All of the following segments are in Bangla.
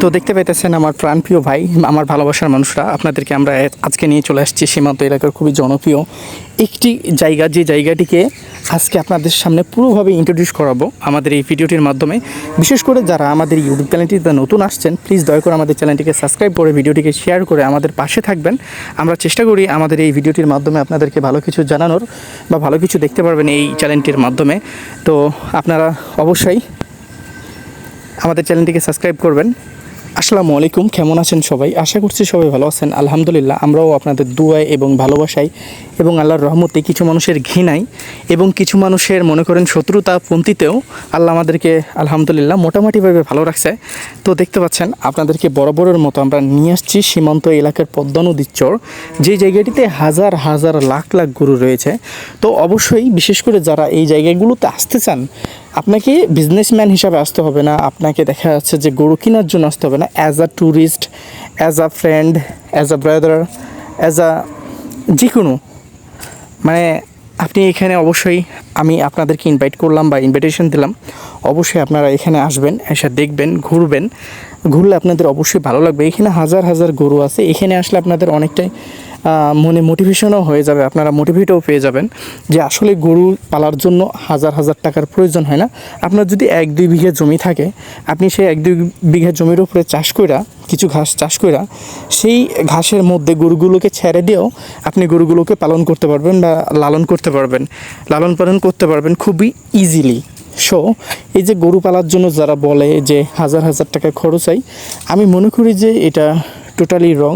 তো দেখতে পাইতেছেন আমার প্রাণপ্রিয় ভাই, আমার ভালোবাসার মানুষরা। আপনাদেরকে আমরা আজকে নিয়ে চলে আসছি সীমান্ত এলাকার খুবই জনপ্রিয় একটি জায়গা, যে জায়গাটিকে আজকে আপনাদের সামনে পুরোভাবে ইন্ট্রোডিউস করাবো আমাদের এই ভিডিওটির মাধ্যমে। বিশেষ করে যারা আমাদের ইউটিউব চ্যানেলটিতে নতুন আসছেন প্লিজ দয়া করে আমাদের চ্যানেলটিকে সাবস্ক্রাইব করে, ভিডিওটিকে শেয়ার করে আমাদের পাশে থাকবেন। আমরা চেষ্টা করি আমাদের এই ভিডিওটির মাধ্যমে আপনাদেরকে ভালো কিছু জানানোর বা ভালো কিছু দেখতে পারবেন এই চ্যানেলটির মাধ্যমে। তো আপনারা অবশ্যই আমাদের চ্যানেলটিকে সাবস্ক্রাইব করবেন। আসসালামু আলাইকুম, কেমন আছেন সবাই? আশা করছি সবাই ভালো আছেন। আলহামদুলিল্লাহ, আমরাও আপনাদের দুয়ায় এবং ভালোবাসায় এবং আল্লাহর রহমতে কিছু মানুষের ঘৃণায় এবং কিছু মানুষের, মনে করেন শত্রুতা পন্থীতেও আল্লাহ আমাদেরকে আলহামদুলিল্লাহ মোটামুটিভাবে ভালো রাখছে। তো দেখতে পাচ্ছেন, আপনাদেরকে বরাবরের মতো আমরা নিয়ে আসছি সীমান্ত এলাকার পদ্মা নদীর চর। যে জায়গাটিতে হাজার হাজার, লাখ লাখ গরু রয়েছে। তো অবশ্যই বিশেষ করে যারা এই জায়গাগুলোতে আসতে চান আপনাকে বিজনেসম্যান হিসাবে আসতে হবে না। আপনাকে দেখা যাচ্ছে যে গরু কেনার জন্য আসতে হবে না। As a tourist as a friend as a brother as a যে কোনো মানে আপনি এখানে অবশ্যই আমি আপনাদেরকে ইনভাইট করলাম বা ইনভাইটেশন দিলাম। অবশ্যই আপনারা এখানে আসবেন, এসে দেখবেন, ঘুরবেন। ঘুরলে আপনাদের অবশ্যই ভালো লাগবে। এখানে হাজার হাজার গরু আছে। এখানে আসলে আপনাদের অনেকটাই মনে মোটিভেশনও হয়ে যাবে, আপনারা মোটিভেটও পেয়ে যাবেন যে আসলে গরু পালার জন্য হাজার হাজার টাকার প্রয়োজন হয় না। আপনার যদি এক দুই বিঘা জমি থাকে, আপনি সেই এক দুই বিঘা জমির উপরে চাষ কইরা, কিছু ঘাস চাষ কইরা, সেই ঘাসের মধ্যে গরুগুলোকে ছেড়ে দিয়েও আপনি গরুগুলোকে পালন করতে পারবেন বা লালন করতে পারবেন। লালন পালন করতে পারবেন খুবই ইজিলি সো এই যে গরু পালার জন্য যারা বলে যে হাজার হাজার টাকা খরচ হয়, আমি মনে করি যে এটা টোটালি রং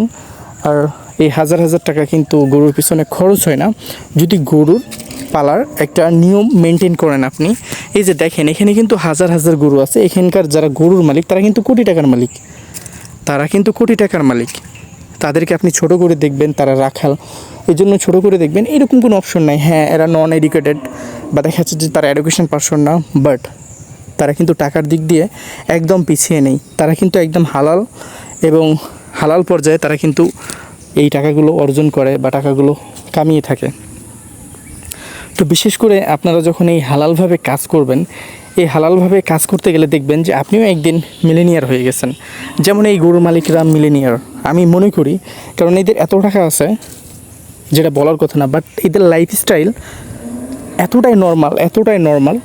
আর এই হাজার হাজার টাকা কিন্তু গরুর পিছনে খরচ হয় না। যদি গরুর পালার একটা নিয়ম মেনটেন করেন আপনি, এই যে দেখেন, এখানে কিন্তু হাজার হাজার গরু আছে। এখানকার যারা গরুর মালিক, তারা কিন্তু কোটি টাকার মালিক। তারা কিন্তু কোটি টাকার মালিক। তাদেরকে আপনি ছোট করে দেখবেন, তারা রাখাল। এই জন্য ছোটো করে দেখবেন, এরকম কোনো অপশন নাই। হ্যাঁ এরা নন এডুকেটেড বা দেখা যাচ্ছে যে তারা এডুকেশন পারসন না বাট তারা কিন্তু টাকার দিক দিয়ে একদম পিছিয়ে নেই। তারা কিন্তু একদম হালাল এবং হালাল পর্যায়ে তারা কিন্তু এই টাকাগুলো অর্জন করে বা টাকাগুলো কামিয়ে থাকে। তো বিশেষ করে আপনারা যখন এই হালালভাবে কাজ করবেন, এই হালালভাবে কাজ করতে গেলে দেখবেন যে আপনিও একদিন মিলেনিয়ার হয়ে গেছেন। যেমন এই গরুর মালিকরা মিলেনিয়ার। আমি মনে করি, কারণ এদের এত টাকা আছে, যেটা বলার কথা না বাট এদের লাইফস্টাইল এতটাই নর্মাল এতটাই নর্মাল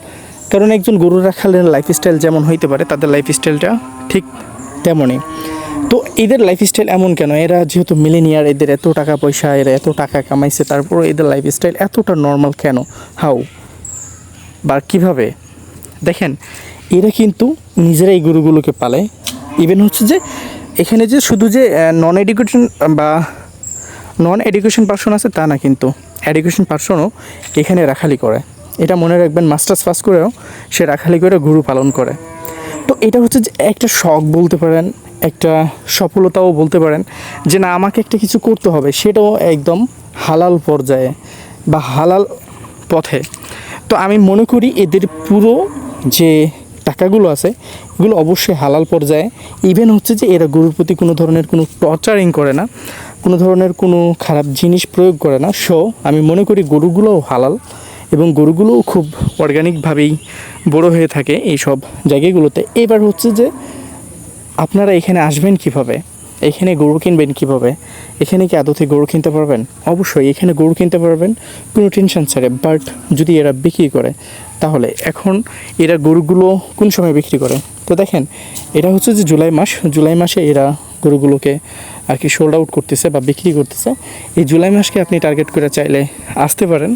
কারণ একজন গরু রাখালের লাইফস্টাইল যেমন হইতে পারে, তাদের লাইফস্টাইলটা ঠিক তেমনই। তো এদের লাইফস্টাইল এমন কেন? এরা যেহেতু মিলেনিয়ার এদের এত টাকা পয়সা, এরা এত টাকা কামাইছে তারপর এদের লাইফস্টাইল এতটা নর্মাল কেন? হাউ বা কীভাবে? দেখেন, এরা কিন্তু নিজেরা এই গরুগুলোকে পালে। ইভেন হচ্ছে যে, এখানে যে শুধু যে নন এডুকেশন বা নন এডুকেশন পার্সন আছে, তা না কিন্তু। এডুকেশন পার্সনও এখানে রাখালি করে। এটা মনে রাখবেন মাস্টার্স পাস করেও সে রাখালি করে গরু পালন করে। তো এটা হচ্ছে যে একটা শখ বলতে পারেন একটা সফলতাও বলতে পারেন যে না, আমাকে একটা কিছু করতে হবে, সেটাও একদম হালাল পর্যায়ে বা হালাল পথে। তো আমি মনে করি এদের পুরো যে টাকাগুলো আছে, এগুলো অবশ্যই হালাল পর্যায়ে। ইভেন হচ্ছে যে এরা গরুর প্রতি কোনো ধরনের কোনো টর্চারিং করে না, কোনো ধরনের কোনো খারাপ জিনিস প্রয়োগ করে না। সো আমি মনে করি গরুগুলোও হালাল এবং গরুগুলোও খুব অর্গানিকভাবেই বড় হয়ে থাকে এই সব জায়গাগুলোতে। এবার হচ্ছে যে আপনারা এখানে আসবেন কীভাবে? এখানে গরু কিনবেন কীভাবে? এখানে কি আদতে গরু কিনতে পারবেন? অবশ্যই এখানে গরু কিনতে পারবেন, কোনো টেনশন ছাড়ে। বাট যদি এরা বিক্রি করে, তাহলে এখন এরা গরুগুলো কোন সময় বিক্রি করে? তো দেখেন, এটা হচ্ছে যে জুলাই মাস। জুলাই মাসে এরা গরুগুলোকে আর কি সোল্ড আউট করতেছে বা বিক্রি করতেছে। এই জুলাই মাসকে আপনি টার্গেট করে চাইলে আসতে পারেন।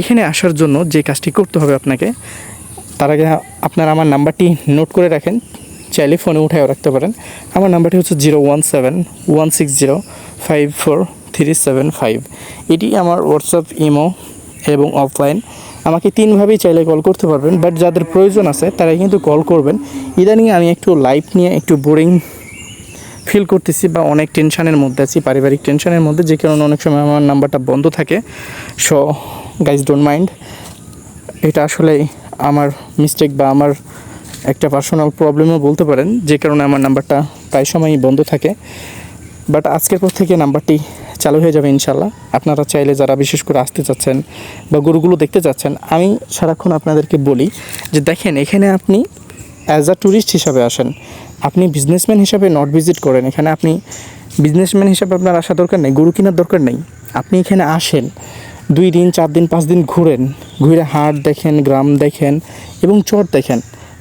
এখানে আসার জন্য যে কাজটি করতে হবে আপনাকে, তার আগে আপনার আমার নাম্বারটি নোট করে রাখেন। চাইলে ফোনে উঠায়ও রাখতে পারেন। আমার নাম্বারটি হচ্ছে zero one seven one six zero five four three seven five. এটি আমার হোয়াটসঅ্যাপ, ইমো এবং অফলাইন। আমাকে তিনভাবেই চাইলে কল করতে পারবেন, বাট যাদের প্রয়োজন আছে তারাই কিন্তু কল করবেন। ইদানিং আমি একটু লাইফ নিয়ে একটু বোরিং ফিল করতেছি বা অনেক টেনশানের মধ্যে আছি, পারিবারিক টেনশানের মধ্যে, যে কারণে অনেক সময় আমার নাম্বারটা বন্ধ থাকে। সো গাইজ ডোন্ট মাইন্ড এটা আসলে আমার মিস্টেক বা আমার একটা পার্সোনাল প্রবলেমও বলতে পারেন, যে কারণে আমার নাম্বারটা প্রায় সময়ই বন্ধ থাকে। বাট আজকের পর থেকে নাম্বারটি চালু হয়ে যাবে ইনশাল্লাহ আপনারা চাইলে যারা বিশেষ করে আসতে চাচ্ছেন বা গরুগুলো দেখতে চাচ্ছেন, আমি সারাক্ষণ আপনাদেরকে বলি যে দেখেন, এখানে আপনি অ্যাজ আ ট্যুরিস্ট হিসাবে আসেন। আপনি বিজনেসম্যান হিসাবে নট ভিজিট করেন। এখানে আপনি বিজনেসম্যান হিসাবে আপনার আসা দরকার নেই, গরু কেনার দরকার নেই। আপনি এখানে আসেন, দুই দিন, চার দিন, পাঁচ দিন ঘুরেন। ঘুরে হাট দেখেন, গ্রাম দেখেন এবং চর দেখেন।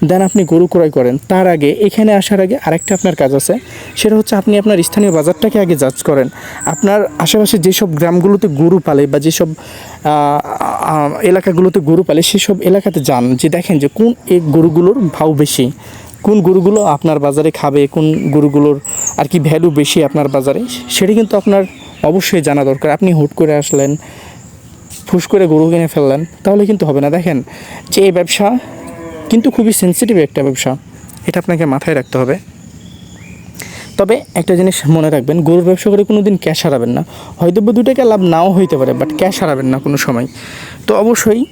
দেন আপনি গরু ক্রয় করেন। তার আগে এখানে আসার আগে আরেকটা আপনার কাজ আছে। সেটা হচ্ছে আপনি আপনার স্থানীয় বাজারটাকে আগে জাজ করেন। আপনার আশেপাশে যেসব গ্রামগুলোতে গরু পালে বা যেসব এলাকাগুলোতে গরু পালে সেসব এলাকাতে যান, যে দেখেন যে কোন এই গরুগুলোর ভাও বেশি। কোন গরুগুলো আপনার বাজারে খাবে, কোন গরুগুলোর আর কি ভ্যালু বেশি আপনার বাজারে, সেটা কিন্তু আপনার অবশ্যই জানা দরকার। আপনি হুট করে আসলেন, ফুস করে গরু কিনে ফেললেন, তাহলে কিন্তু হবে না। দেখেন, যে এই ব্যবসা কিন্তু খুবই সেন্সিটিভ একটা ব্যবসা। এটা আপনাকে মাথায় রাখতে হবে। তবে একটা জিনিস মনে রাখবেন, গরুর ব্যবসা করে কোনো দিন ক্যাশ হারাবেন না। হয়তো বা দু টাকা লাভ নাও হইতে পারে বাট ক্যাশ হারাবেন না কোনো সময়। তো অবশ্যই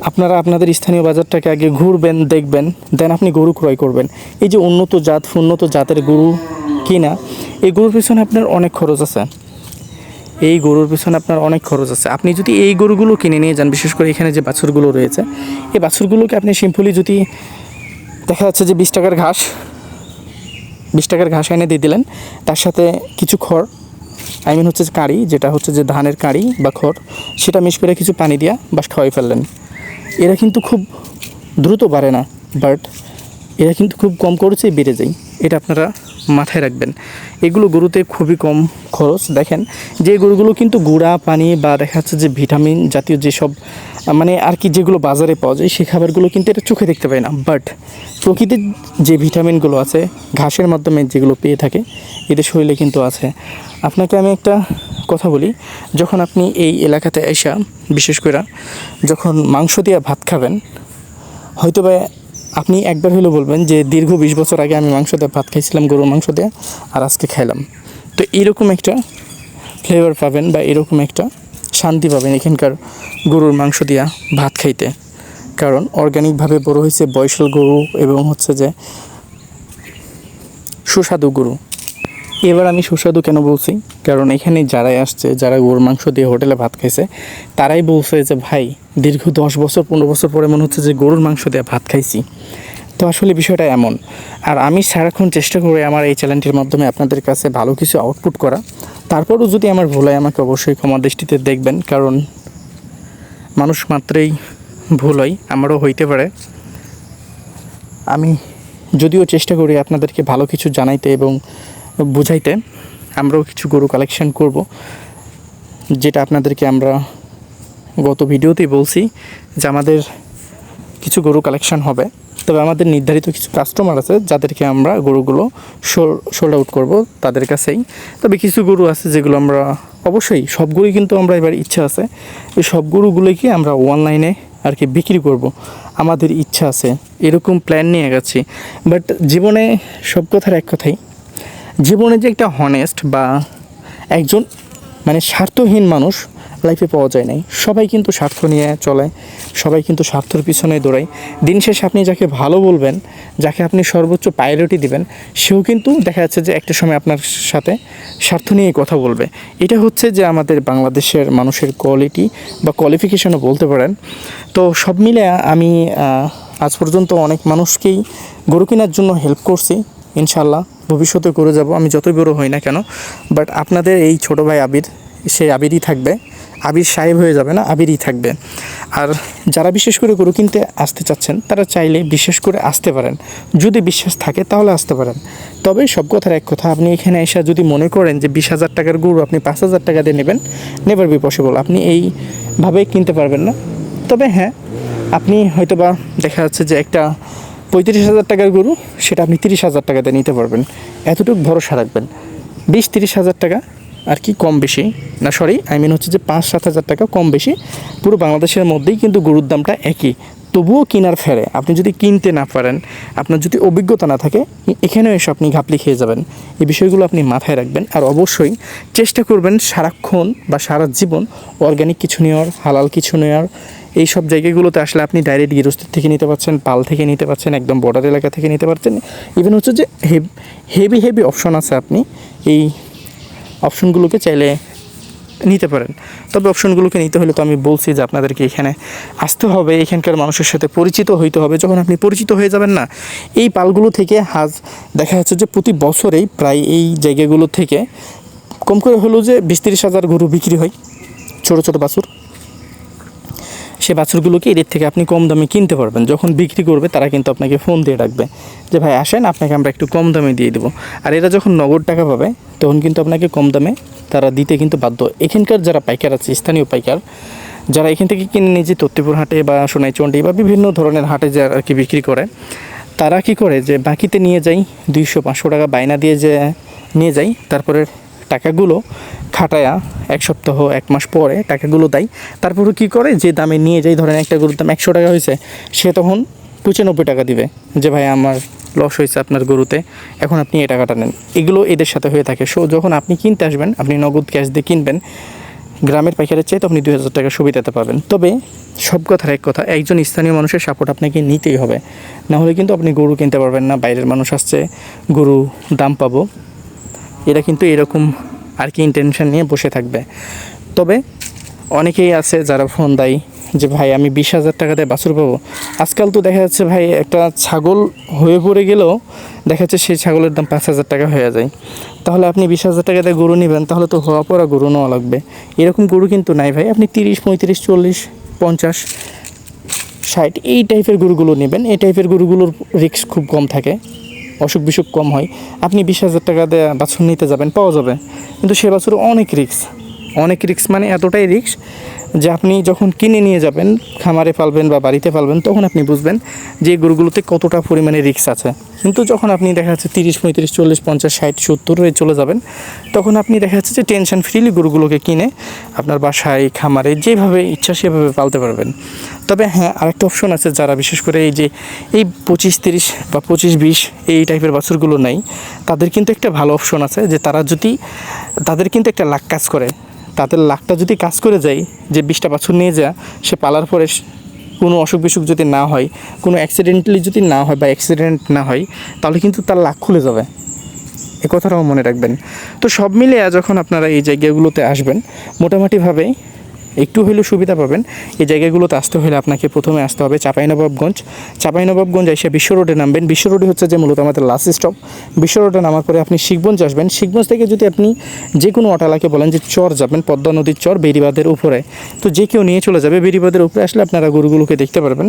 আপনারা আপনাদের স্থানীয় বাজারটাকে আগে ঘুরবেন, দেখবেন দেন আপনি গরু ক্রয় করবেন। এই যে উন্নত জাত, উন্নত জাতের গরু কিনা, এই গরুর পিছনে আপনার অনেক খরচ আছে। এই গরুর পিছনে আপনার অনেক খরচ আছে। আপনি যদি এই গরুগুলো কিনে নিয়ে যান, বিশেষ করে এখানে যে বাছুরগুলো রয়েছে, এই বাছুরগুলোকে আপনি সিম্পলি যদি দেখা যাচ্ছে যে বিশ টাকার ঘাস, বিশ টাকার ঘাস এনে দিয়ে দিলেন, তার সাথে কিছু খড় আই মিন হচ্ছে কাঁড়ি, যেটা হচ্ছে যে ধানের কাঁড়ি বা খড়, সেটা মিশ করে কিছু পানি দিয়া বাস খাওয়াই ফেললেন। এরা কিন্তু খুব দ্রুত বাড়ে না বাট এরা কিন্তু খুব কম খরচেই বেড়ে যায়। এটা আপনারা মাথায় রাখবেন। এগুলো গরুতে খুবই কম খরচ। দেখেন, যে গরুগুলো কিন্তু গুঁড়া, পানি বা দেখা যাচ্ছে যে ভিটামিন জাতীয় যেসব মানে আর কি যেগুলো বাজারে পাওয়া যায়, সেই খাবারগুলো কিন্তু এটা চোখে দেখতে পায় না। বাট প্রকৃতির যে ভিটামিনগুলো আছে, ঘাসের মাধ্যমে যেগুলো পেয়ে থাকে, এদের শরীরে কিন্তু আছে। আপনাকে আমি একটা কথা বলি, যখন আপনি এই এলাকাতে এসা, বিশেষ করে যখন মাংস দিয়ে ভাত খাবেন হয়তো বা আপনি একবার হলেও বলবেন যে দীর্ঘ বিশ বছর আগে আমি মাংস দিয়ে ভাত খাইছিলাম, গরুর মাংস দিয়ে, আর আজকে খাইলাম। তো এরকম একটা ফ্লেভার পাবেন বা এরকম একটা শান্তি পাবেন এখানকার গরুর মাংস দিয়া ভাত খাইতে। কারণ অর্গানিকভাবে বড় হয়েছে বয়সাল গরু এবং হচ্ছে যে সুস্বাদু গরু। এবার আমি সুস্বাদু কেন বলছি? কারণ এখানে যারাই আসছে, যারা গরুর মাংস দিয়ে হোটেলে ভাত খাইছে, তারাই বলছে যে, ভাই দীর্ঘ দশ বছর, পনেরো বছর পরে মনে হচ্ছে যে গরুর মাংস দিয়ে ভাত খাইছি। তো আসলে বিষয়টা এমন। আর আমি সারাক্ষণ চেষ্টা করি আমার এই চ্যানেলটির মাধ্যমে আপনাদের কাছে ভালো কিছু আউটপুট করা। তারপরও যদি আমার ভুল হয়, আমাকে অবশ্যই ক্ষমা দৃষ্টিতে দেখবেন। কারণ মানুষ মাত্রেই ভুল হয়, আমারও হইতে পারে। আমি যদিও চেষ্টা করি আপনাদেরকে ভালো কিছু জানাইতে এবং বুঝাইতে, আমরাও কিছু গরু কালেকশন করব, যেটা আপনাদেরকে আমরা গত ভিডিওতেই বলছি যে আমাদের কিছু গরু কালেকশন হবে। তবে আমাদের নির্ধারিত কিছু কাস্টমার আছে, যাদেরকে আমরা গরুগুলো সোল্ড আউট করব তাদের কাছেই। তবে কিছু গরু আছে যেগুলো আমরা অবশ্যই, সব গরুই কিন্তু আমরা এবার ইচ্ছা আছে। এই সব গরুগুলোকে আমরা অনলাইনে আর কি বিক্রি করব। আমাদের ইচ্ছা আছে, এরকম প্ল্যান নিয়ে গেছি বাট জীবনে সব কথার এক কথাই, জীবনে যে একটা হনেস্ট বা একজন মানে স্বার্থহীন মানুষ লাইফে পাওয়া যায় নাই। সবাই কিন্তু স্বার্থ নিয়ে চলে, সবাই কিন্তু স্বার্থের পিছনে দৌড়ায়। দিন শেষে আপনি যাকে ভালো বলবেন, যাকে আপনি সর্বোচ্চ প্রায়োরিটি দিবেন, সেও কিন্তু দেখা যাচ্ছে যে একটা সময় আপনার সাথে স্বার্থ নিয়ে কথা বলবে। এটা হচ্ছে যে আমাদের বাংলাদেশের মানুষের কোয়ালিটি বা কোয়ালিফিকেশনও বলতে পারেন। তো সব মিলে আমি আজ পর্যন্ত অনেক মানুষকেই গরু কেনার জন্য হেল্প করছি। ইনশাল্লাহ ভবিষ্যতে করে যাব। আমি যতই বড় হই না কেন বাট আপনাদের এই ছোট ভাই আবির, সেই আবিরই থাকবে। আবির সাহেব হয়ে যাবে না, আবিরই থাকবে। আর যারা বিশেষ করে গরু কিনতে আসতে চাচ্ছেন, তারা চাইলে বিশেষ করে আসতে পারেন। যদি বিশ্বাস থাকে, তাহলে আসতে পারেন। তবে সব কথার এক কথা, আপনি এখানে এসে যদি মনে করেন যে বিশ হাজার টাকার গরু আপনি পাঁচ হাজার টাকা দিয়ে নেবেন নেভার বি পসিবল আপনি এইভাবে কিনতে পারবেন না। তবে হ্যাঁ আপনি হয়তোবা দেখা যাচ্ছে যে একটা পঁয়ত্রিশ হাজার টাকার গরু, সেটা আপনি তিরিশ হাজার টাকাতে নিতে পারবেন। এতটুকু ভরসা রাখবেন। বিশ তিরিশ হাজার টাকা আর কি কম বেশি? না সরি আই মিন হচ্ছে যে পাঁচ সাত হাজার টাকা কম বেশি। পুরো বাংলাদেশের মধ্যেই কিন্তু গরুর দামটা একই। তবুও কেনার ফেরে। আপনি যদি কিনতে না পারেন, আপনার যদি অভিজ্ঞতা না থাকে, এখানেও এসে আপনি ঘাপলি খেয়ে যাবেন। এই বিষয়গুলো আপনি মাথায় রাখবেন। আর অবশ্যই চেষ্টা করবেন সারাক্ষণ বা সারা জীবন অর্গ্যানিক কিছু নেওয়ার, হালাল কিছু নেওয়ার। এই সব জায়গাগুলোতে আসলে আপনি ডাইরেক্ট গৃহস্থের থেকে নিতে পারছেন, পাল থেকে নিতে পারছেন, একদম বর্ডার এলাকা থেকে নিতে পারছেন। ইভেন হচ্ছে যে হেভি হেভি অপশন আছে আপনি। এই অপশনগুলোকে চাইলে নিতে পারেন। তবে অপশনগুলোকে নিতে হলে তো আমি বলছি যে আপনাদেরকে এখানে আসতে হবে। এখানকার মানুষের সাথে পরিচিত হইতে হবে। যখন আপনি পরিচিত হয়ে যাবেন না, এই পালগুলো থেকে হাজ দেখা যাচ্ছে যে প্রতি বছরেই প্রায় এই জায়গাগুলো থেকে কম করে হলেও যে বিশ হাজার গরু বিক্রি হয়, ছোটো ছোটো বাছুর। সে বাছুরগুলোকে এদের থেকে আপনি কম দামে কিনতে পারবেন। যখন বিক্রি করবে, তারা কিন্তু আপনাকে ফোন দিয়ে ডাকবে যে, ভাই, আসেন, আপনাকে আমরা একটু কম দামে দিয়ে দেবো। আর এরা যখন নগদ টাকা পাবে, তখন কিন্তু আপনাকে কম দামে তারা দিতে কিন্তু বাধ্য। এখানকার যারা পাইকার আছে, স্থানীয় পাইকার, যারা এখান থেকে কিনে নিয়ে যে তত্ত্বপুর হাটে বা সোনাইচন্ডি বা বিভিন্ন ধরনের হাটে যারা আর কি বিক্রি করে, তারা কি করে যে, বাকিতে নিয়ে যাই, দুইশো পাঁচশো টাকা বায়না দিয়ে যে, নিয়ে যাই, তারপরে টাকাগুলো খাটায়া এক সপ্তাহ, এক মাস পরে টাকাগুলো দেয়। তারপরে কি করে? যে দামে নিয়ে যাই ধরেন একটা গরুর দাম একশো টাকা হয়েছে, সে তখন পঁচানব্বই টাকা দিবে। যে ভাই, আমার লস হয়েছে আপনার গরুতে, এখন আপনি এই টাকাটা নেন। এগুলো এদের সাথে হয়ে থাকে। সো, যখন আপনি কিনতে আসবেন, আপনি নগদ ক্যাশ দিয়ে কিনবেন, গ্রামের পাইকারের চাইতে আপনি দুই হাজার টাকা সুবিধাতে পাবেন। তবে সব কথার এক কথা, একজন স্থানীয় মানুষের সাপোর্ট আপনাকে নিতেই হবে। না হলে কিন্তু আপনি গরু কিনতে পারবেন না, বাইরের মানুষ আসছে গরু দাম পাবো। এরা কিন্তু এরকম আর কি ইন্টেনশন নিয়ে বসে থাকবে। তবে অনেকেই আছে যারা ফোন দেয় যে, ভাই, আমি বিশ হাজার টাকাতে বাছুর পাবো। আজকাল তো দেখা যাচ্ছে, ভাই, একটা ছাগল হয়ে পড়ে গেলেও দেখা যাচ্ছে সেই ছাগলের দাম পাঁচ হাজার টাকা হয়ে যায়। তাহলে আপনি বিশ হাজার টাকাতে গরু নেবেন, তাহলে তো হওয়া পড়া গরু নেওয়া লাগবে। এরকম গরু কিন্তু নাই, ভাই। আপনি তিরিশ, পঁয়ত্রিশ, চল্লিশ, পঞ্চাশ, ষাট, এই টাইপের গরুগুলো নেবেন। এই টাইপের গরুগুলোর রিস্ক খুব কম থাকে। অসুখ বিসুখ কম হয়, আপনি বিশ হাজার টাকা দিয়ে বাছুর নিতে যাবেন, পাওয়া যাবে। কিন্তু সে বাছুর অনেক রিক্স অনেক রিক্স মানে এতটাই রিস্ক যে আপনি যখন কিনে নিয়ে যাবেন, খামারে পালবেন বা বাড়িতে পালবেন, তখন আপনি বুঝবেন যে গরুগুলোতে কতটা পরিমাণে রিস্ক আছে। কিন্তু যখন আপনি দেখা যাচ্ছে তিরিশ, পঁয়ত্রিশ, চল্লিশ, পঞ্চাশ, ষাট, সত্তর হয়ে চলে যাবেন, তখন আপনি দেখা যাচ্ছে যে টেনশন ফ্রিলি গরুগুলোকে কিনে আপনার বাসায়, খামারে যেভাবে ইচ্ছা সেভাবে পালতে পারবেন। তবে হ্যাঁ আরেকটা অপশন আছে যারা বিশেষ করে এই যে এই পঁচিশ, তিরিশ বা পঁচিশ, বিশ এই টাইপের বাছুরগুলো নেই তাদের কিন্তু একটা ভালো অপশন আছে যে তারা যদি, তাদের কিন্তু একটা লাক কাজ করে। তাদের লাখটা যদি কাজ করে যায়, যে বিশটা বাছুর নিয়ে যা সে পালার পরে কোনো অসুখ বিসুখ যদি না হয়, কোনো অ্যাক্সিডেন্টালি যদি না হয় বা অ্যাক্সিডেন্ট না হয়, তাহলে কিন্তু তার লাখ খুলে যাবে। এ কথাটাও মনে রাখবেন। তো সব মিলিয়ে যখন আপনারা এই জায়গাগুলোতে আসবেন মোটামুটিভাবে একটু হলেও সুবিধা পাবেন। এই জায়গাগুলোতে আসতে হলে আপনাকে প্রথমে আসতে হবে চাঁপাইনবাবগঞ্জ। চাঁপাইনবাবগঞ্জ এসে বিশ্ব রোডে নামবেন। বিশ্ব রোডে হচ্ছে যে মূলত আমাদের লাস্ট স্টপ বিশ্ব রোডে নামার পরে আপনি শিখগঞ্জ আসবেন। শিখগঞ্জ থেকে যদি আপনি যে কোনো অটালাকে বলেন যে চর যাবেন, পদ্মা নদীর চর বেরিবাদের উপরে, তো যে কেউ নিয়ে চলে যাবে বেরিবাদের উপরে আসলে আপনারা গরুগুলোকে দেখতে পারবেন।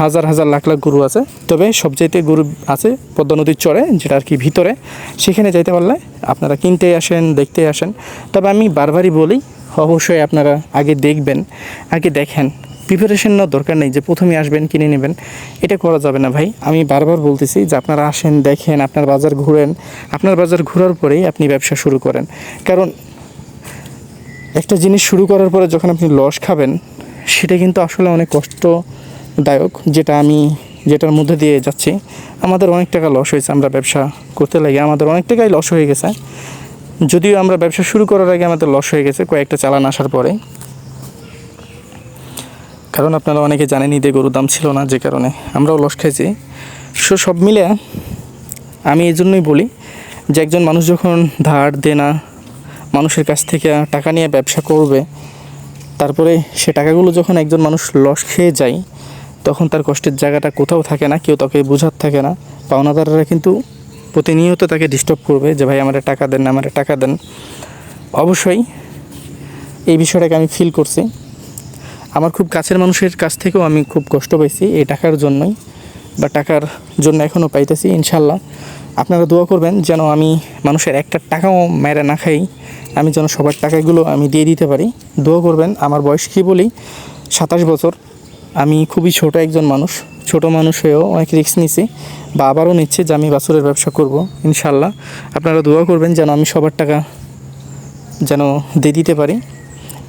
হাজার হাজার, লাখ লাখ গরু আছে। তবে সবচাইতে গরু আছে পদ্মা নদীর চরে, যেটা আর কি ভিতরে। সেখানে যাইতে পারলে আপনারা কিনতে আসেন, দেখতে আসেন। তবে আমি বারবারই বলি অবশ্যই আপনারা আগে দেখবেন, আগে দেখেন। প্রিপারেশন নেওয়ার দরকার নেই যে প্রথমে আসবেন, কিনে নেবেন। এটা করা যাবে না ভাই। আমি বারবার বলতেছি যে আপনারা আসেন, দেখেন, আপনার বাজার ঘুরেন। আপনার বাজার ঘোরার পরেই আপনি ব্যবসা শুরু করেন। কারণ একটা জিনিস শুরু করার পরে যখন আপনি লস খাবেন, সেটা কিন্তু আসলে অনেক কষ্টদায়ক। যেটা আমি, যেটার মধ্যে দিয়ে যাচ্ছি, আমাদের অনেক টাকা লস হয়েছে, আমরা ব্যবসা করতে লাগে। আমাদের অনেক টাকাই লস হয়ে গেছে। যদিও আমরা ব্যবসা শুরু করার আগে আমাদের লস হয়ে গেছে, কয়েকটা চালান আসার পরে। কারণ আপনারা অনেকে জানেন ঈদে গরুর দাম ছিল না যে কারণে। আমরাও লস খাইছি। সো সব মিলে আমি এই জন্যই বলি যে একজন মানুষ যখন ধার, দেনা মানুষের কাছ থেকে টাকা নিয়ে ব্যবসা করবে, তারপরে সে টাকাগুলো যখন একজন মানুষ লস খেয়ে যায়, তখন তার কষ্টের জায়গাটা কোথাও থাকে না, কেউ তাকে বোঝার থাকে না। পাওনাদাররা কিন্তু প্রতিনিয়ত তাকে ডিস্টার্ব করবে যে, ভাই, আমার টাকা দেন আমার টাকা দেন। অবশ্যই এই বিষয়টাকে আমি ফিল করছি। আমার খুব কাছের মানুষের কাছ থেকেও আমি খুব কষ্ট পাইছি এই টাকার জন্যই বা টাকার জন্য এখনও পাইতেছি ইনশাল্লাহ আপনারা দোয়া করবেন যেন আমি মানুষের একটা টাকাও মেরে না খাই, আমি যেন সবার টাকাগুলো আমি দিয়ে দিতে পারি। দোয়া করবেন, আমার বয়স কী বলি? সাতাশ বছর। আমি খুবই ছোট একজন মানুষ, ছোট মানুষ হয়েও অনেক রিস্ক নিছি। বা আবারও নিচ্ছে, যে আমি বাছুরের ব্যবসা করব, ইনশাল্লাহ। আপনারা দোয়া করবেন যেন আমি সবার টাকা যেন দিয়ে দিতে পারি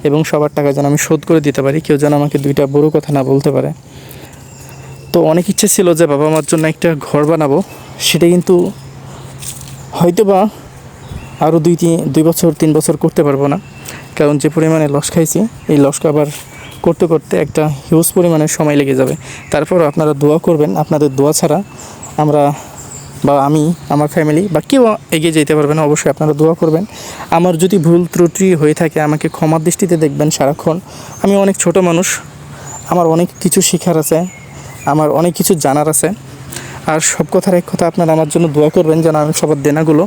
এবং সবার টাকা যেন আমি শোধ করে দিতে পারি, কেউ যেন আমাকে দুইটা বড় কথা না বলতে পারে। তো অনেক ইচ্ছে ছিল যে বাবা মার জন্য একটা ঘর বানাবো, সেটা কিন্তু হয়তো বা আরও দুই তিন দুই বছর, তিন বছর করতে পারব না। কারণ যে পরিমাণে লস খাইছি, এই লসটা আবার করতে করতে একটা হিউজ পরিমাণে সময় লেগে যাবে। তারপর আপনারা দোয়া করবেন, আপনাদের দোয়া ছাড়া আমরা বা আমি, আমার ফ্যামিলি বা কেউ এগিয়ে যেতে পারবেন অবশ্যই আপনারা দোয়া করবেন। আমার যদি ভুল ত্রুটি হয়ে থাকে, আমাকে ক্ষমার দৃষ্টিতে দেখবেন সারাক্ষণ। আমি অনেক ছোট মানুষ, আমার অনেক কিছু শেখার আছে, আমার অনেক কিছু জানার আছে। আর সব কথার এক কথা আপনারা আমার জন্য দোয়া করবেন যেন আমি সবার দেনাগুলো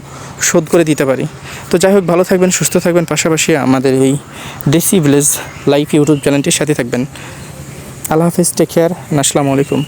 শোধ করে দিতে পারি। তো যাই হোক, ভালো থাকবেন, সুস্থ থাকবেন, পাশাপাশি আমাদের এই ডেসি ভিলেজ লাইফ ইউটিউব চ্যানেলটির সাথে থাকবেন। আল্লাহ হাফিজ টেক কেয়ার আসসালামু আলাইকুম।